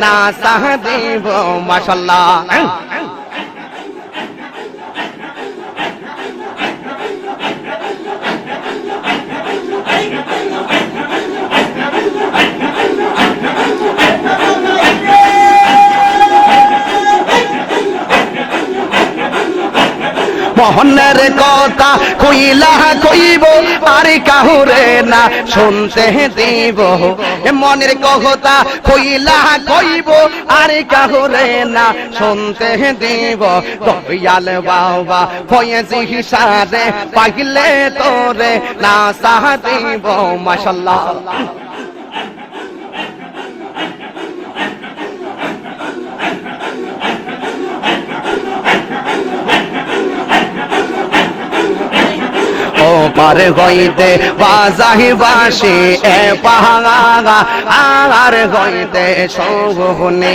না সাহ দেব মাশাল্লাহ মোহনের কথা কইলা কইব, আর কাহুরে না শুনতে দিব। মনের কথা কইলা কইব, আর কাহুরে না শুনতে দিব। দয়াল বাবা ফয়েজি হিসাবে পাইলে তোরে না সাহ দিব, মাশাল্লাহ। ও পার হইতে বাজাহি বাসি এ পাহাঙা আর হইতে সৌগুনে